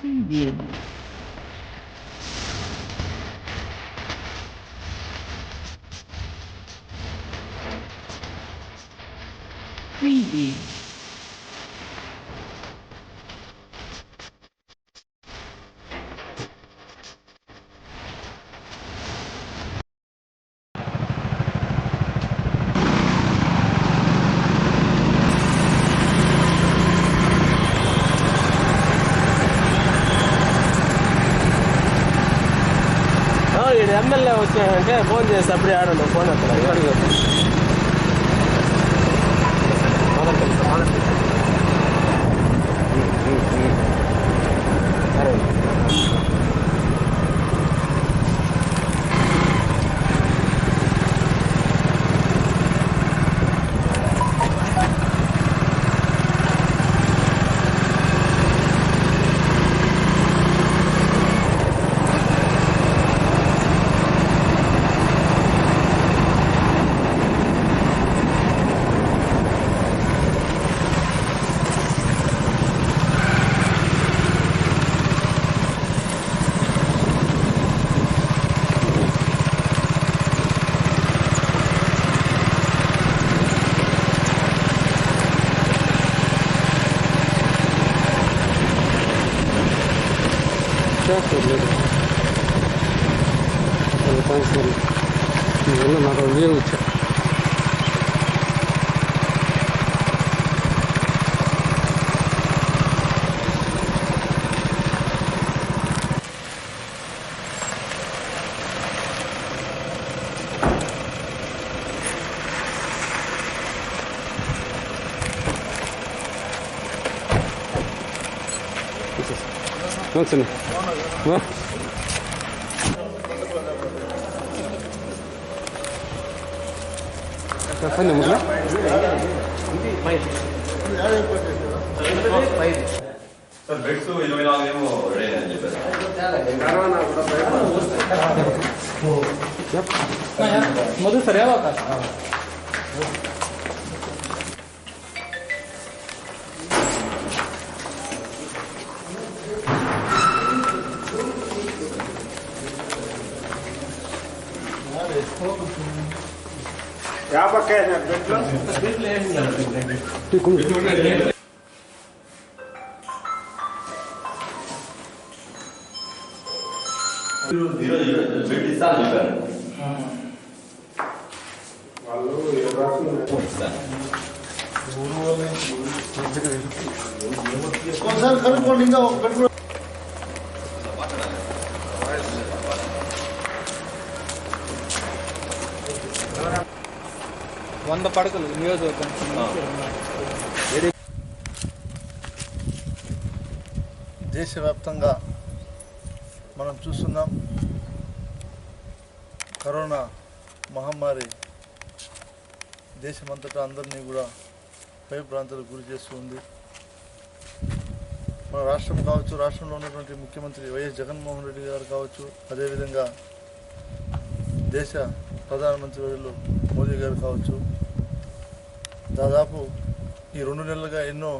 Siguiendo. Muy. వచ్చాయంటే phone చేసి అప్పుడే ఆడండి ఫోన్ танцем ഇങ്ങനെ മറവിയെ വെച്ചു Ну, цена. Ну. చెప్పండి ముగ్గురు సార్ బెడ్స్ ఇరవై నాలుగు ఏమో రెడీ అని చెప్పారు మధు సరే ఈరోజు బెడ్ ఇస్తాను వంద పడకలు నియోజకవర్గం దేశవ్యాప్తంగా మనం చూస్తున్నాం కరోనా మహమ్మారి దేశమంతటా అందరినీ కూడా భయభ్రాంతులకు గురి చేస్తుంది మన రాష్ట్రం కావచ్చు రాష్ట్రంలో ఉన్నటువంటి ముఖ్యమంత్రి వైఎస్ జగన్మోహన్ రెడ్డి గారు కావచ్చు అదేవిధంగా దేశ ప్రధానమంత్రి వర్యులు మోదీ గారు కావచ్చు దాదాపు ఈ రెండు నెలలుగా ఎన్నో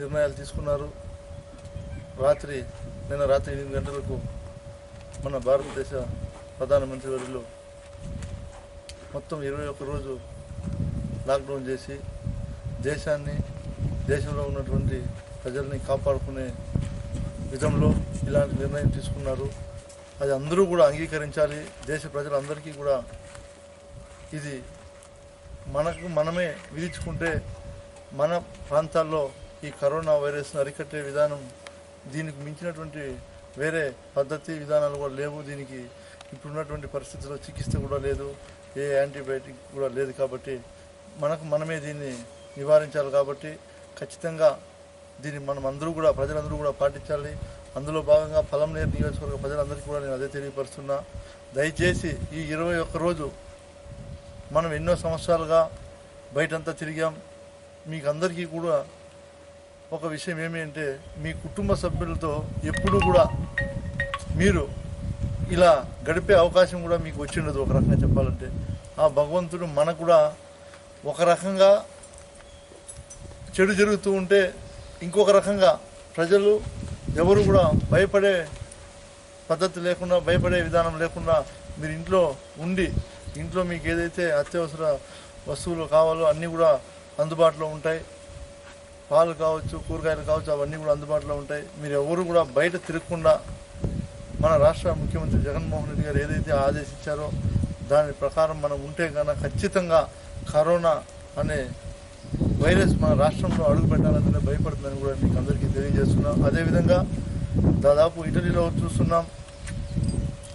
నిర్ణయాలు తీసుకున్నారు. రాత్రి నిన్న రాత్రి ఎనిమిది గంటలకు మన భారతదేశ ప్రధానమంత్రి వర్యులు మొత్తం ఇరవై ఒక్క రోజు లాక్డౌన్ చేసి దేశాన్ని దేశంలో ఉన్నటువంటి ప్రజల్ని కాపాడుకునే విధంలో ఇలాంటి నిర్ణయం తీసుకున్నారు. అది అందరూ కూడా అంగీకరించాలి. దేశ ప్రజలందరికీ కూడా ఇది మనకు మనమే విధించుకుంటే మన ప్రాంతాల్లో ఈ కరోనా వైరస్ను అరికట్టే విధానం దీనికి మించినటువంటి వేరే పద్ధతి విధానాలు కూడా లేవు. దీనికి ఇప్పుడున్నటువంటి పరిస్థితుల్లో చికిత్స కూడా లేదు ఏ యాంటీబయాటిక్ కూడా లేదు కాబట్టి మనకు మనమే దీన్ని నివారించాలి కాబట్టి ఖచ్చితంగా దీన్ని మనం అందరూ కూడా ప్రజలందరూ కూడా పాటించాలి. అందులో భాగంగా పొలంనేరు నియోజకవర్గ ప్రజలందరికీ కూడా నేను అదే తెలియపరుస్తున్నా. దయచేసి ఈ ఇరవై ఒక్క రోజు మనం ఎన్నో సంవత్సరాలుగా బయటంతా తిరిగాం. మీకు అందరికీ కూడా ఒక విషయం ఏమి అంటే మీ కుటుంబ సభ్యులతో ఎప్పుడూ కూడా మీరు ఇలా గడిపే అవకాశం కూడా మీకు వచ్చిండదు. ఒక రకంగా చెప్పాలంటే ఆ భగవంతుడు మనకు కూడా ఒక రకంగా చెడు జరుగుతూ ఉంటే ఇంకొక రకంగా ప్రజలు ఎవరు కూడా భయపడే పద్ధతి లేకుండా భయపడే విధానం లేకుండా మీరు ఇంట్లో ఉండి ఇంట్లో మీకు ఏదైతే అత్యవసర వస్తువులు కావాలో అన్నీ కూడా అందుబాటులో ఉంటాయి. పాలు కావచ్చు కూరగాయలు కావచ్చు అవన్నీ కూడా అందుబాటులో ఉంటాయి. మీరు ఎవరు కూడా బయట తిరగకుండా మన రాష్ట్ర ముఖ్యమంత్రి జగన్మోహన్ రెడ్డి గారు ఏదైతే ఆదేశించారో దాని ప్రకారం మనం ఉంటే కనుక ఖచ్చితంగా కరోనా అనే వైరస్ మన రాష్ట్రంలో అడుగు పెట్టాలంటే భయపడుతుందని కూడా మీకు అందరికీ తెలియజేస్తున్నాం. అదేవిధంగా దాదాపు ఇటలీలో చూస్తున్నాం.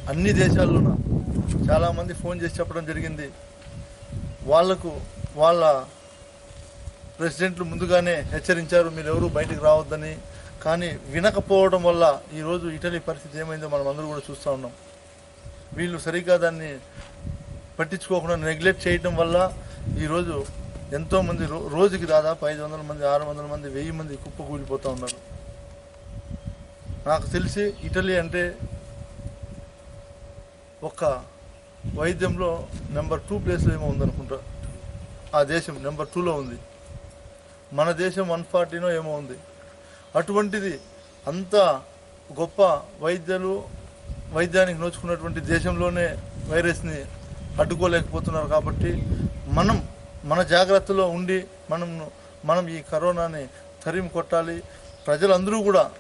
అన్ని దేశాల్లోనూ చాలామంది ఫోన్ చేసి చెప్పడం జరిగింది. వాళ్ళకు వాళ్ళ ప్రెసిడెంట్లు ముందుగానే హెచ్చరించారు మీరు ఎవరు బయటకు రావద్దని. కానీ వినకపోవడం వల్ల ఈరోజు ఇటలీ పరిస్థితి ఏమైందో మనం అందరూ కూడా చూస్తూ ఉన్నాం. వీళ్ళు సరిగ్గా దాన్ని పట్టించుకోకుండా నెగ్లెక్ట్ చేయడం వల్ల ఈరోజు ఎంతోమంది రో రోజుకి దాదాపు ఐదు వందల మంది ఆరు వందల మంది వెయ్యి మంది కుప్పకూలిపోతూ ఉన్నారు. నాకు తెలిసి ఇటలీ అంటే ఒక వైద్యంలో నెంబర్ టూ ప్లేస్లో ఏమో ఉందనుకుంటా. ఆ దేశం నెంబర్ టూలో ఉంది. మన దేశం వన్ ఫార్టీనో ఏమో ఉంది. అటువంటిది అంత గొప్ప వైద్యులు వైద్యానికి నోచుకున్నటువంటి దేశంలోనే వైరస్ని అడ్డుకోలేకపోతున్నారు కాబట్టి మనం మన జాగ్రత్తలో ఉండి మనం మనం ఈ కరోనాని తరిమి కొట్టాలి. ప్రజలందరూ కూడా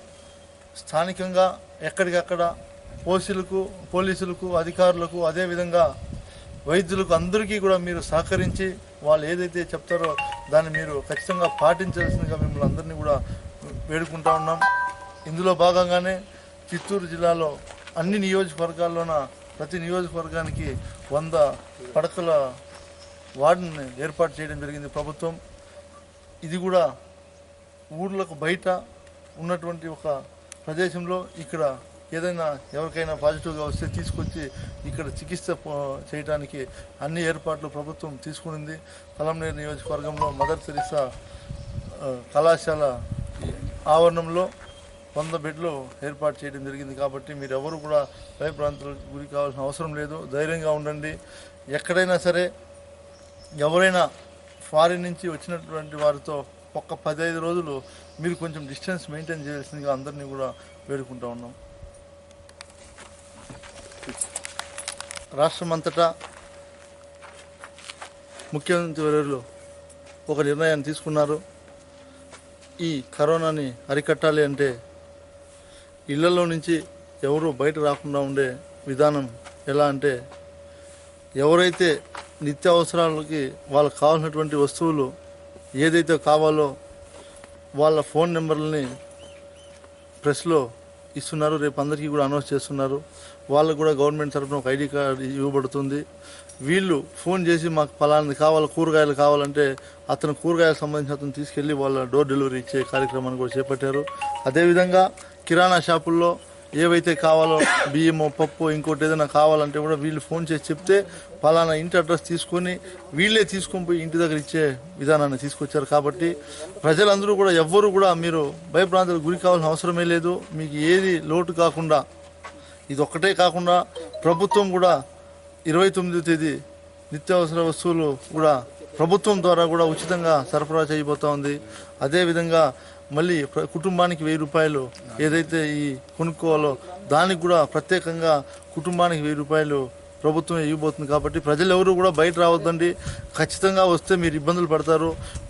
స్థానికంగా ఎక్కడికక్కడ పోలీసులకు పోలీసులకు అధికారులకు అదేవిధంగా వైద్యులకు అందరికీ కూడా మీరు సహకరించి వాళ్ళు ఏదైతే చెప్తారో దాన్ని మీరు ఖచ్చితంగా పాటించాల్సిందిగా మిమ్మల్ని అందరినీ కూడా వేడుకుంటా ఉన్నాం. ఇందులో భాగంగానే చిత్తూరు జిల్లాలో అన్ని నియోజకవర్గాల్లోన ప్రతి నియోజకవర్గానికి వంద పడకల వార్డుని ఏర్పాటు చేయడం జరిగింది ప్రభుత్వం. ఇది కూడా ఊర్లకు బయట ఉన్నటువంటి ఒక ప్రదేశంలో ఇక్కడ ఏదైనా ఎవరికైనా పాజిటివ్గా వస్తే తీసుకొచ్చి ఇక్కడ చికిత్స చేయడానికి అన్ని ఏర్పాట్లు ప్రభుత్వం తీసుకునింది. పలంనేరు నియోజకవర్గంలో మదర్ తెరిసా కళాశాల ఆవరణంలో వంద బెడ్లు ఏర్పాటు చేయడం జరిగింది కాబట్టి మీరు ఎవరు కూడా భయప్రాంతాలకు గురి కావాల్సిన అవసరం లేదు. ధైర్యంగా ఉండండి. ఎక్కడైనా సరే ఎవరైనా ఫారిన్ నుంచి వచ్చినటువంటి వారితో ఒక్క పదహైదు రోజులు మీరు కొంచెం డిస్టెన్స్ మెయింటైన్ చేయాల్సిందిగా అందరినీ కూడా వేడుకుంటా ఉన్నాం. రాష్ట్రం అంతటా ముఖ్యమంత్రి వర్యులు ఒక నిర్ణయాన్ని తీసుకున్నారు. ఈ కరోనాని అరికట్టాలి అంటే ఇళ్ళలో నుంచి ఎవరు బయట రాకుండా ఉండే విధానం ఎలా అంటే ఎవరైతే నిత్యావసరాలకి వాళ్ళకి కావాల్సినటువంటి వస్తువులు ఏదైతే కావాలో వాళ్ళ ఫోన్ నెంబర్లని ప్రెస్లో ఇస్తున్నారు. రేపు అందరికీ కూడా అనౌన్స్ చేస్తున్నారు. వాళ్ళకు కూడా గవర్నమెంట్ తరఫున ఒక ఐడి కార్డు ఇవ్వబడుతుంది. వీళ్ళు ఫోన్ చేసి మాకు ఫలాన్ని కావాలి కూరగాయలు కావాలంటే అతను కూరగాయలకు సంబంధించి అతను తీసుకెళ్ళి వాళ్ళ డోర్ డెలివరీ ఇచ్చే కార్యక్రమాన్ని కూడా చేపట్టారు. అదేవిధంగా కిరాణా షాపుల్లో ఏవైతే కావాలో బియ్యము పప్పు ఇంకోటి ఏదైనా కావాలంటే కూడా వీళ్ళు ఫోన్ చేసి చెప్తే ఫలానా ఇంటి అడ్రస్ తీసుకొని వీళ్ళే తీసుకొని పోయి ఇంటి దగ్గర ఇచ్చే విధానాన్ని తీసుకొచ్చారు. కాబట్టి ప్రజలందరూ కూడా ఎవ్వరూ కూడా మీరు భయప్రాంతాలకు గురి కావాల్సిన అవసరమే లేదు. మీకు ఏది లోటు కాకుండా ఇది ఒక్కటే కాకుండా ప్రభుత్వం కూడా ఇరవై తొమ్మిదో తేదీ నిత్యావసర వస్తువులు కూడా ప్రభుత్వం ద్వారా కూడా ఉచితంగా సరఫరా చేయబోతా ఉంది. అదేవిధంగా మళ్ళీ కుటుంబానికి వెయ్యి రూపాయలు ఏదైతే ఈ కొనుక్కోవాలో దానికి కూడా ప్రత్యేకంగా కుటుంబానికి వెయ్యి రూపాయలు ప్రభుత్వం ఇవ్వబోతుంది కాబట్టి ప్రజలు ఎవరు కూడా బయట రావద్దండి. ఖచ్చితంగా వస్తే మీరు ఇబ్బందులు పడతారు.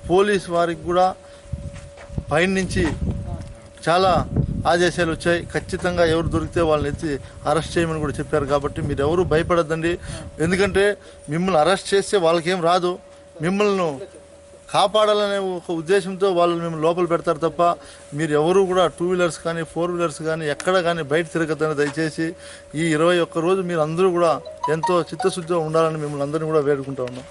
పోలీస్ వారికి కూడా పైన నుంచి చాలా ఆదేశాలు వచ్చాయి. ఖచ్చితంగా ఎవరు దొరికితే వాళ్ళని ఎత్తి అరెస్ట్ చేయమని కూడా చెప్పారు కాబట్టి మీరు ఎవరు భయపడద్దండి. ఎందుకంటే మిమ్మల్ని అరెస్ట్ చేస్తే వాళ్ళకేం రాదు. మిమ్మల్ని కాపాడాలనే ఒక ఉద్దేశంతో వాళ్ళు మిమ్మల్ని లోపల పెడతారు తప్ప మీరు ఎవరు కూడా టూ వీలర్స్ కానీ ఫోర్ వీలర్స్ కానీ ఎక్కడ కానీ బయట తిరగద్దని దయచేసి. ఈ ఇరవై ఒక్క రోజు మీరు అందరూ కూడా ఎంతో చిత్తశుద్ధిగా ఉండాలని మిమ్మల్ని అందరినీ కూడా వేడుకుంటా ఉన్నాం.